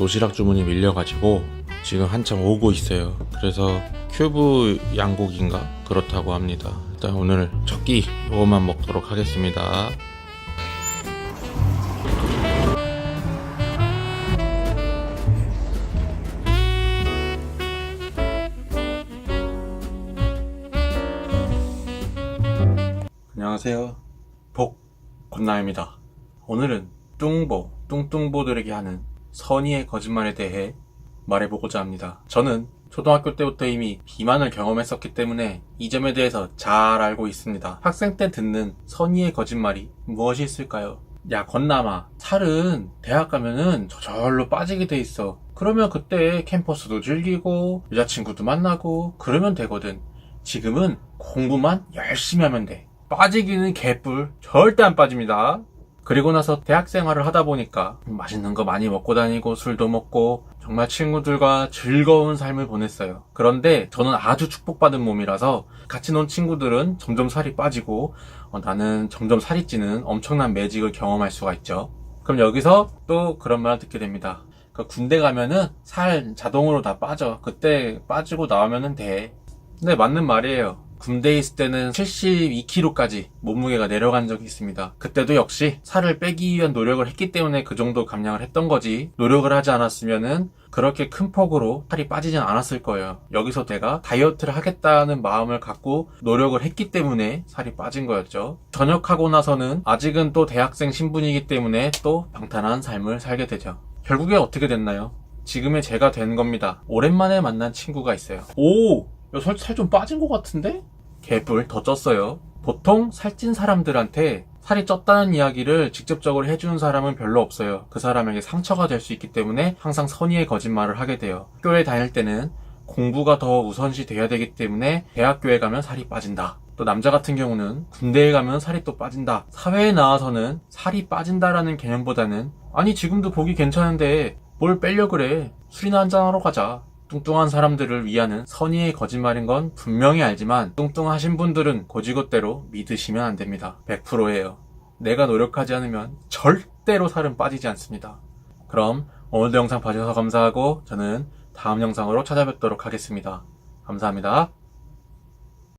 도시락 주문이 밀려가지고 지금 한참 오고 있어요. 그래서 큐브 양고기인가 그렇다고 합니다. 일단 오늘 첫 끼 이거만 먹도록 하겠습니다. 안녕하세요. 복 권나입니다. 오늘은 뚱보, 뚱뚱보들에게 하는 선의의 거짓말에 대해 말해보고자 합니다. 저는 초등학교 때부터 이미 비만을 경험했었기 때문에 이 점에 대해서 잘 알고 있습니다. 학생 때 듣는 선의의 거짓말이 무엇이 있을까요? 야, 건남아. 살은 대학 가면은 저절로 빠지게 돼 있어. 그러면 그때 캠퍼스도 즐기고, 여자친구도 만나고, 그러면 되거든. 지금은 공부만 열심히 하면 돼. 빠지기는 개뿔. 절대 안 빠집니다. 그리고 나서 대학 생활을 하다 보니까 맛있는 거 많이 먹고 다니고 술도 먹고 정말 친구들과 즐거운 삶을 보냈어요. 그런데 저는 아주 축복받은 몸이라서 같이 논 친구들은 점점 살이 빠지고 어, 나는 점점 살이 찌는 엄청난 매직을 경험할 수가 있죠. 그럼 여기서 또 그런 말을 듣게 됩니다. 그 군대 가면은 살 자동으로 다 빠져. 그때 빠지고 나오면은 돼. 네, 맞는 말이에요. 군대에 있을 때는 72kg까지 몸무게가 내려간 적이 있습니다. 그때도 역시 살을 빼기 위한 노력을 했기 때문에 그 정도 감량을 했던 거지. 노력을 하지 않았으면은 그렇게 큰 폭으로 살이 빠지진 않았을 거예요. 여기서 내가 다이어트를 하겠다는 마음을 갖고 노력을 했기 때문에 살이 빠진 거였죠. 전역하고 나서는 아직은 또 대학생 신분이기 때문에 또 방탄한 삶을 살게 되죠. 결국에 어떻게 됐나요? 지금의 제가 된 겁니다. 오랜만에 만난 친구가 있어요. 오! 살 좀 빠진 것 같은데? 개뿔 더 쪘어요. 보통 살찐 사람들한테 살이 쪘다는 이야기를 직접적으로 해주는 사람은 별로 없어요. 그 사람에게 상처가 될 수 있기 때문에 항상 선의의 거짓말을 하게 돼요. 학교에 다닐 때는 공부가 더 우선시 돼야 되기 때문에 대학교에 가면 살이 빠진다. 또 남자 같은 경우는 군대에 가면 살이 또 빠진다. 사회에 나와서는 살이 빠진다라는 개념보다는 아니 지금도 보기 괜찮은데 뭘 빼려 그래. 술이나 한잔하러 가자. 뚱뚱한 사람들을 위하는 선의의 거짓말인 건 분명히 알지만 뚱뚱하신 분들은 고지것대로 믿으시면 안 됩니다. 100%예요. 내가 노력하지 않으면 절대로 살은 빠지지 않습니다. 그럼 오늘도 영상 봐주셔서 감사하고 저는 다음 영상으로 찾아뵙도록 하겠습니다. 감사합니다.